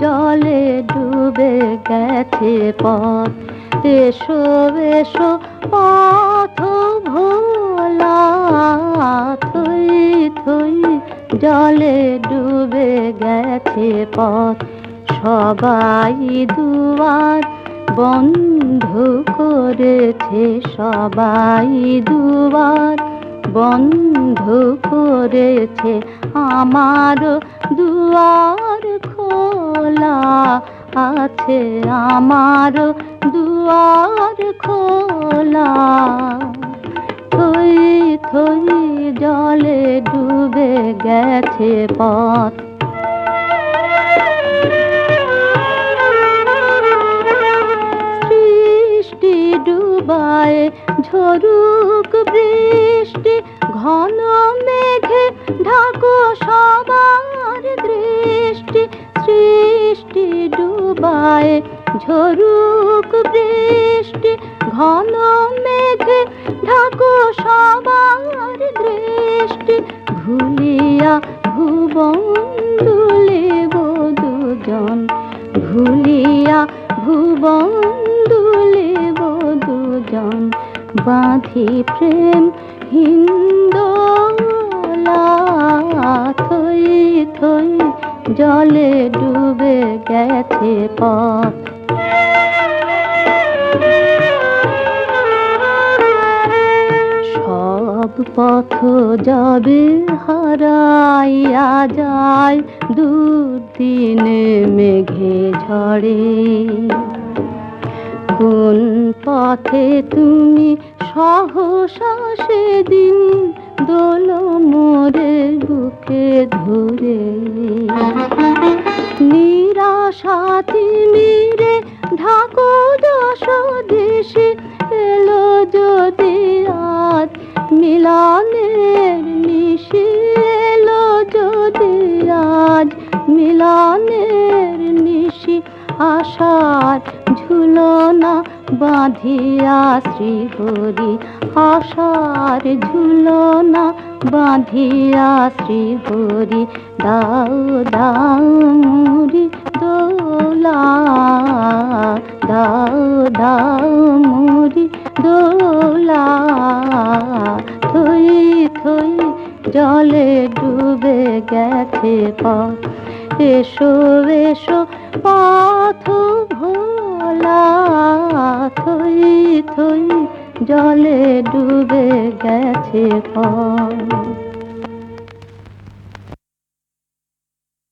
জলে ডুবে গেছে পথ। এসো এসো, পথ ভোলা, থই থই, জলে ডুবে গেছে পথ। সবাই দুয়ার বন্ধ করেছে, সবাই দুয়ার বন্ধ করেছে আমার দুয়ার খোলা আছে, আমার দুয়ার খোলা। থই থই জলে ডুবে গেছে পথ সৃষ্টি ডুবায় ঝরুক বৃষ্টি, ঘন মেঘে ঢাকো সবার দৃষ্টি। সৃষ্টি ডুবায় ঝরুক বৃষ্টি, ঘন মেঘে ঢাকো সবার দৃষ্টি। ভুলিয়া ভুবন বাঁধি প্রেম হিন্দোলা থই থই, জলে ডুবে গেছে পথ। সব পথ যাবে হারাইয়া যায়, দুদিনে মেঘে ঝড়ে। কোন পথে তুমি সহসা সেদিন দোল মোরে বুকে ধরে। নিরাশাতি মিরে ঢাকো যশ দেশে এলো যদি আজ মিলনের নিশি এলো যদি মিলনের নিশি আশার ঝুলনা বাঁধিয়া শ্রীহরি আশার ঝুলনা বাঁধিয়া শ্রীহরি দাও দাও মুড়ি দোলা, দাও দাও মুড়ি দোলা। থই থই, জলে ডুবে গেছে পথ। এসো এসো, পথ জলে ডুবে গেছে পথ